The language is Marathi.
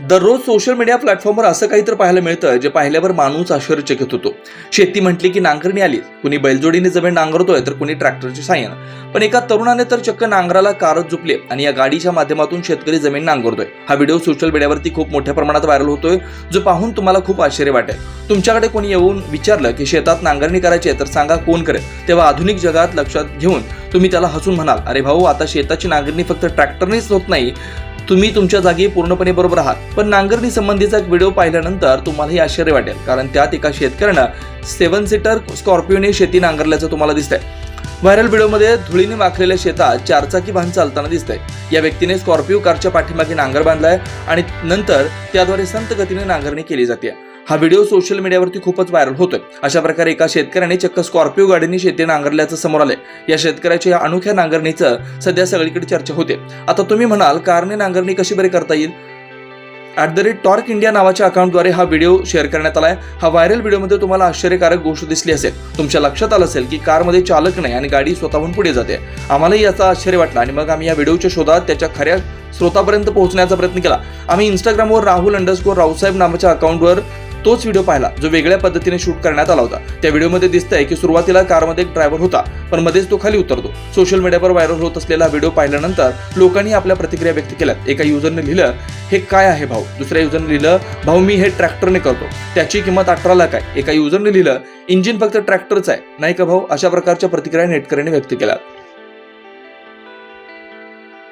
दररोज सोशल मीडिया प्लॅटफॉर्मवर असं काही तर पाहायला मिळतं जे पाहिल्यावर माणूस आश्चर्यचकित होतो. शेती म्हटली की नांगरणी आली. कुणी बैलजोडीने जमीन नांगरतोय तर कुणी ट्रॅक्टरची सायन पण एका तरुणाने तर चक्क नांगराला कारच झुपले आणि या गाडीच्या माध्यमातून शेतकरी जमीन नांगरतोय. हा व्हिडिओ सोशल मीडियावरती खूप मोठ्या प्रमाणात व्हायरल होतोय जो पाहून तुम्हाला खूप आश्चर्य वाटेल. तुमच्याकडे कोणी येऊन विचारलं की शेतात नांगरणी करायची आहे तर सांगा कोण करेल. तेव्हा आधुनिक जगात लक्षात घेऊन तुम्ही त्याला हसून म्हणाल अरे भाऊ आता शेताची नांगरणी फक्त ट्रॅक्टरनेच होत नाही. तुम्ही तुमच्या जागी पूर्णपणे बरोबर आहात. पण नांगरणी संबंधीचा एक व्हिडिओ पाहिल्यानंतर तुम्हालाही आश्चर्य वाटेल कारण त्यात एका शेतकऱ्यानं सेवन सीटर स्कॉर्पिओने शेती नांगरल्याचं तुम्हाला दिसतंय. व्हायरल व्हिडिओमध्ये धुळीने माखलेल्या शेतात चारचाकी वाहन चालताना दिसतंय. या व्यक्तीने स्कॉर्पिओ कारच्या पाठीमागे नांगर बांधलाय आणि नंतर त्याद्वारे संत गतीने नांगरणी केली जाते. हा व्हिडिओ सोशल मीडियावरती खूपच व्हायरल होतोय. अशा प्रकारे एका शेतकऱ्याने चक्क स्कॉर्पिओ गाडीने शेती नांगरल्याचं समोर आलंय. या शेतकऱ्याच्या या अनोख्या नांगरणीचं सध्या सगळीकडे चर्चा होते. आता तुम्ही म्हणाल कारने नांगरणी कशी बरे करता येईल? At the rate torque India नावाच्या अकाउंटद्वारे हा व्हिडिओ शेअर करण्यात आलाय. हा व्हायरल व्हिडिओमध्ये तुम्हाला आश्चर्यकारक गोष्ट दिसली असेल. तुमच्या लक्षात आलं असेल की कारमध्ये चालक नाही आणि गाडी स्वतःहून पुढे जाते. आम्हालाही याचा आश्चर्य वाटला आणि मग आम्ही या व्हिडिओच्या शोधात त्याच्या खऱ्या स्रोतापर्यंत पोहोचण्याचा प्रयत्न केला. आम्ही इंस्टाग्रामवर राहुल अंडरस्कोर रावसाहेब नावाच्या अकाउंटवर तोच व्हिडिओ पाहिला जो वेगळ्या पद्धतीने शूट करण्यात आला होता. त्या व्हिडिओमध्ये दिसतंय की सुरुवातीला कारमध्ये एक ड्रायव्हर होता पण मध्येच तो खाली उतरतो. सोशल मीडियावर व्हायरल होत असलेला व्हिडिओ पाहिल्यानंतर लोकांनी आपल्या प्रतिक्रिया व्यक्त केल्यात. एका युजरने लिहिलं हे काय आहे भाऊ? दुसऱ्या युजरने लिहिलं भाऊ मी हे ट्रॅक्टरने करतो. त्याची किंमत अठरा लाख आहे. एका युजरने लिहिलं इंजिन फक्त ट्रॅक्टरच आहे. नाही का भाऊ? अशा प्रकारच्या प्रतिक्रिया नेटकऱ्यांनी व्यक्त केल्या